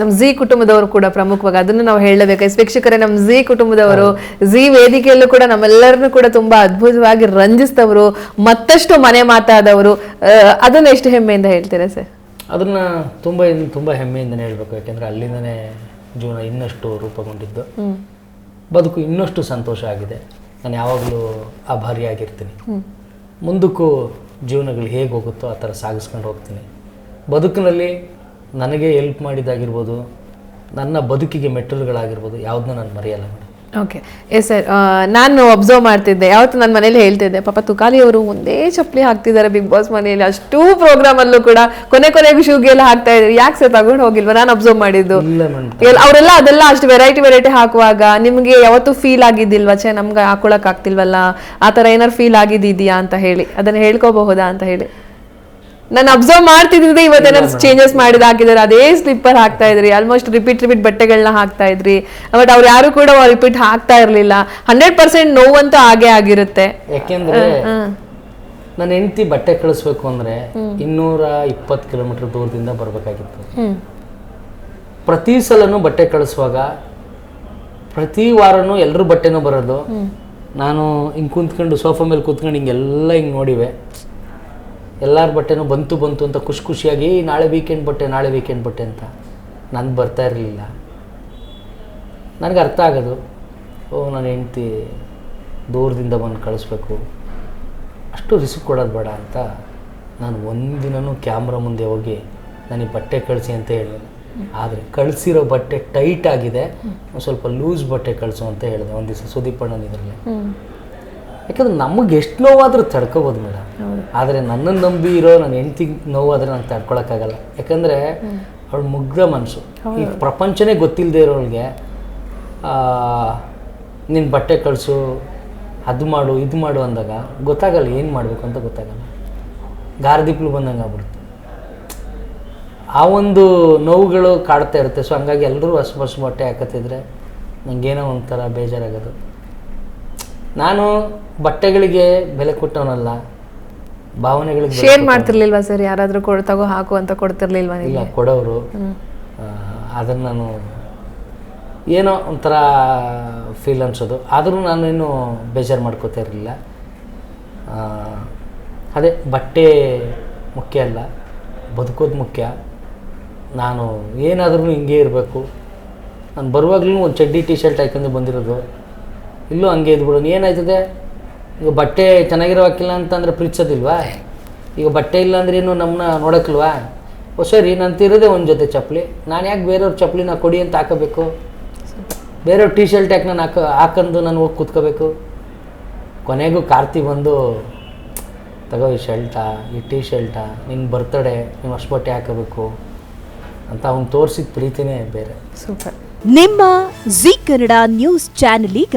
ನಮ್ಮ ಝೀ ಕುಟುಂಬದವರು ಕೂಡ ಪ್ರಮುಖವಾಗಿ ಅದನ್ನು ನಾವು ಹೇಳಬೇಕು. ವೀಕ್ಷಕರೇ ನಮ್ಮ ಝೀ ಕುಟುಂಬದವರು ಝೀ ವೇದಿಕೆಯಲ್ಲೂ ಕೂಡ ನಮ್ಮೆಲ್ಲರನ್ನೂ ಕೂಡ ತುಂಬಾ ಅದ್ಭುತವಾಗಿ ರಂಜಿಸಿದವರು ಮತ್ತಷ್ಟು ಮನೆ ಮಾತಾದವರು. ಅದನ್ನ ಎಷ್ಟು ಹೆಮ್ಮೆಯಿಂದ ಹೇಳ್ತೀರಾ ಸರ್? ಅದನ್ನ ತುಂಬ ತುಂಬ ಹೆಮ್ಮೆಯಿಂದ ಹೇಳಬೇಕು. ಯಾಕೆಂದ್ರೆ ಅಲ್ಲಿಂದನೇ ಜೀವನ ಇನ್ನಷ್ಟು ರೂಪುಗೊಂಡಿದ್ದು. ಬದುಕು ಇನ್ನಷ್ಟು ಸಂತೋಷ ಆಗಿದೆ. ನಾನು ಯಾವಾಗಲೂ ಆಭಾರಿಯಾಗಿರ್ತೀನಿ ಮುಂದಕ್ಕೂ ಜೀವನಗಳು ಹೇಗೆ ಹೋಗುತ್ತೋ ಆ ಥರ ಸಾಗಿಸ್ಕೊಂಡು ಹೋಗ್ತೀನಿ. ಬದುಕಿನಲ್ಲಿ ನನಗೆ ಹೆಲ್ಪ್ ಮಾಡಿದ್ದಾಗಿರ್ಬೋದು ನನ್ನ ಬದುಕಿಗೆ ಮೆಟ್ಟಲುಗಳಾಗಿರ್ಬೋದು ಯಾವುದನ್ನ ನಾನು ಮರೆಯಲ್ಲ ಮೇಡಮ್ ಓಕೆ ಎಸ್ ಸರ್ ನಾನು ಅಬ್ಸರ್ವ್ ಮಾಡ್ತಿದ್ದೆ. ಯಾವತ್ತು ನನ್ನ ಮನೇಲಿ ಹೇಳ್ತಿದ್ದೆ ಪಾಪ ತುಕಾಲಿ ಅವರು ಒಂದೇ ಚಪ್ಪಲಿ ಹಾಕ್ತಿದ್ದಾರೆ ಬಿಗ್ ಬಾಸ್ ಮನೆಯಲ್ಲಿ. ಅಷ್ಟು ಪ್ರೋಗ್ರಾಮ್ ಅಲ್ಲೂ ಕೂಡ ಕೊನೆ ಕೊನೆಗೂ ಶೂಗೆ ಎಲ್ಲ ಹಾಕ್ತಾ ಇದ್ರು ಯಾಕೆ ಸರ್ ತಗೊಂಡು ಹೋಗಿಲ್ವಾ? ನಾನು ಅಬ್ಸರ್ವ್ ಮಾಡಿದ್ದು. ಅವರೆಲ್ಲ ಅದೆಲ್ಲ ಅಷ್ಟು ವೆರೈಟಿ ವೆರೈಟಿ ಹಾಕುವಾಗ ನಿಮ್ಗೆ ಯಾವತ್ತು ಫೀಲ್ ಆಗಿದ್ದಿಲ್ವಾ? ಛೇ ನಮ್ಗೆ ಹಾಕೊಳಕ್ ಆಗ್ತಿಲ್ವಲ್ಲ? ಆ ಥರ ಏನಾರು ಫೀಲ್ ಆಗಿದ್ದಿದ್ಯಾ ಅಂತ ಹೇಳಿ. ಅದನ್ನ ಹೇಳ್ಕೋಬಹುದಾ ಅಂತ ಹೇಳಿ. ನಾನು ಅಬ್ಸರ್ವ್ ಮಾಡ್ತಿದ್ದೆ ಇವತ್ತೇನಾದ್ರು ಚೇಂಜಸ್ ಮಾಡಿದ ಹಾಕಿದ್ದಾರೆ ಅದೇ ಸ್ಲಿಪ್ಪರ್ ಹಾಕ್ತಾ ಇದ್ರಿ. ಆಲ್ಮೋಸ್ಟ್ ರಿಪೀಟ್ ರಿಪೀಟ್ ಬಟ್ಟೆಗಳನ್ನ ಹಾಕ್ತಾ ಇದ್ರಿ. ಬಟ್ ಅವ್ರು ಯಾರು ಕೂಡ ರಿಪೀಟ್ ಹಾಕ್ತಾ ಇರ್ಲಿಲ್ಲ. ಹಂಡ್ರೆಡ್ ಪರ್ಸೆಂಟ್ ನೋವಂತೂ ಆಗೇ ಆಗಿರುತ್ತೆ. ಯಾಕೆಂದ್ರೆ ನನ್ನ ಹೆಂಡತಿ ಬಟ್ಟೆ ಕಳಿಸ್ಬೇಕು ಅಂದ್ರೆ ಇನ್ನೂರ ಇಪ್ಪತ್ತು ಕಿಲೋಮೀಟರ್ ದೂರದಿಂದ ಬರಬೇಕಾಗಿತ್ತು. ಪ್ರತಿ ಸಲನೂ ಬಟ್ಟೆ ಕಳಿಸುವಾಗ ಪ್ರತಿ ವಾರನೂ ಎಲ್ಲರೂ ಬಟ್ಟೆನೂ ಬರೋದು. ನಾನು ಹಿಂಗೆ ಕುಂತ್ಕೊಂಡು ಸೋಫಾ ಮೇಲೆ ಕುತ್ಕೊಂಡು ಹಿಂಗೆಲ್ಲ ಹಿಂಗೆ ನೋಡಿವೆ. ಎಲ್ಲರ ಬಟ್ಟೆನೂ ಬಂತು ಬಂತು ಅಂತ ಖುಷಿ ಖುಷಿಯಾಗಿ ನಾಳೆ ವೀಕೆಂಡ್ ಬಟ್ಟೆ, ನಾಳೆ ವೀಕೆಂಡ್ ಬಟ್ಟೆ ಅಂತ. ನಾನು ಬರ್ತಾ ಇರಲಿಲ್ಲ. ನನಗೆ ಅರ್ಥ ಆಗೋದು. ಓ ನನ್ನ ಹೆಂಡ್ತಿ ದೂರದಿಂದ ಬಂದು ಕಳಿಸ್ಬೇಕು. ಅಷ್ಟು ರಿಸ್ಕ್ ಕೊಡೋದು ಬೇಡ ಅಂತ ನಾನು ಒಂದಿನೂ ಕ್ಯಾಮ್ರಾ ಮುಂದೆ ಹೋಗಿ ನನಗೆ ಬಟ್ಟೆ ಕಳಿಸಿ ಅಂತ ಹೇಳಿದೆ. ಆದರೆ ಕಳಿಸಿರೋ ಬಟ್ಟೆ ಟೈಟ್ ಆಗಿದೆ. ಸ್ವಲ್ಪ ಲೂಸ್ ಬಟ್ಟೆ ಕಳಿಸು ಅಂತ ಹೇಳಿದೆ. ಒಂದು ದಿವಸ ಸುದೀಪ್ ಅಣ್ಣನ ಇದರಲ್ಲಿ. ಯಾಕಂದ್ರೆ ನಮಗೆ ಎಷ್ಟು ನೋವಾದರೂ ತಡ್ಕೋಬೋದು ಮೇಡಮ್. ಆದರೆ ನನ್ನನ್ನು ನಂಬಿ ಇರೋ ನನ್ನ ಹೆಂಡ್ತಿಗೆ ನೋವಾದರೆ ನಂಗೆ ತಡ್ಕೊಳಕ್ಕಾಗಲ್ಲ. ಯಾಕಂದರೆ ಅವಳು ಮುಗ್ಧ ಮನಸ್ಸು ಈ ಪ್ರಪಂಚನೇ ಗೊತ್ತಿಲ್ಲದೆ ಇರೋಳಿಗೆ ನಿನ್ನ ಬಟ್ಟೆ ಕಳಿಸು ಅದು ಮಾಡು ಇದು ಮಾಡು ಅಂದಾಗ ಗೊತ್ತಾಗಲ್ಲ ಏನು ಮಾಡಬೇಕು ಅಂತ ಗೊತ್ತಾಗಲ್ಲ. ಗಾರ್ದಿಪ್ಲು ಬಂದಂಗೆ ಆಗ್ಬಿಡುತ್ತೆ. ಆ ಒಂದು ನೋವುಗಳು ಕಾಡ್ತಾ ಇರುತ್ತೆ. ಸೊ ಹಂಗಾಗಿ ಎಲ್ಲರೂ ಹೊಸ ಹೊಸ ಬಟ್ಟೆ ಹಾಕತ್ತಿದ್ರೆ ನನಗೇನೋ ಒಂಥರ ಬೇಜಾರಾಗೋದು. ನಾನು ಬಟ್ಟೆಗಳಿಗೆ ಬೆಲೆ ಕೊಟ್ಟವನಲ್ಲ ಭಾವನೆಗಳಿಗೆ ಬೆಲೆ ಶೇರ್ ಮಾಡ್ತಿರ್ಲಿಲ್ವಾ ಸರ್? ಯಾರಾದರೂ ಕೊಡ್ ತಗೋ ಹಾಕು ಅಂತ ಕೊಡ್ತಿರ್ಲಿಲ್ವಾ ಇಲ್ಲ ನಿಮ್ಗೆ ಕೊಡೋರು ಅದನ್ನು ನಾನು ಏನೋ ಒಂಥರ ಫೀಲ್ ಅನ್ಸೋದು. ಆದರೂ ನಾನೇನು ಬೇಜಾರು ಮಾಡ್ಕೋತಾ ಇರಲಿಲ್ಲ. ಅದೇ ಬಟ್ಟೆ ಮುಖ್ಯ ಅಲ್ಲ ಬದುಕೋದು ಮುಖ್ಯ. ನಾನು ಏನಾದ್ರೂ ಹಿಂಗೆ ಇರಬೇಕು. ನಾನು ಬರುವಾಗಲೂ ಒಂದು ಚಡ್ಡಿ ಟಿ ಶರ್ಟ್ ಹಾಕೊಂಡು ಬಂದಿರೋದು. ಇಲ್ಲೂ ಹಂಗೆ ಇದ್ಬಿಡೋನು ಏನಾಯ್ತದೆ? ಈಗ ಬಟ್ಟೆ ಚೆನ್ನಾಗಿರೋಕಿಲ್ಲ ಅಂತಂದ್ರೆ ಪ್ರೀತಿಸೋದಿಲ್ವಾ? ಈಗ ಬಟ್ಟೆ ಇಲ್ಲ ಅಂದ್ರೆ ಏನು ನಮ್ಮನ್ನ ನೋಡೋಕ್ಕಿಲ್ವಾ ಓ, ಸರಿ ಇರೋದೇ ಒಂದು ಜೊತೆ ಚಪ್ಪಲಿ. ನಾನು ಯಾಕೆ ಬೇರೆಯವ್ರ ಚಪ್ಪಲಿನ ಕೊಡಿ ಅಂತ ಹಾಕೋಬೇಕು? ಬೇರೆಯವ್ರ ಟಿ ಶರ್ಟ್ ಯಾಕೆ ನಾನು ಹಾಕೋ ಹಾಕೊಂಡು ನಾನು ಹೋಗಿ ಕೂತ್ಕೋಬೇಕು? ಕೊನೆಗೂ ಕಾರ್ತಿ ಬಂದು, ತಗೋ ಈ ಶರ್ಟಾ ಈ ಟೀ ಶರ್ಟಾ ನಿನ್ನ ಬರ್ತಡೆ ನೀವು ಅಷ್ಟು ಬಟ್ಟೆ ಹಾಕೋಬೇಕು ಅಂತ ಅವ್ನು ತೋರಿಸಿದ ಪ್ರೀತಿನೇ ಬೇರೆ. ಸೂಪರ್. ನಿಮ್ಮ ಜಿ ಕನ್ನಡ ನ್ಯೂಸ್ ಚಾನೆಲ್ ಈಗ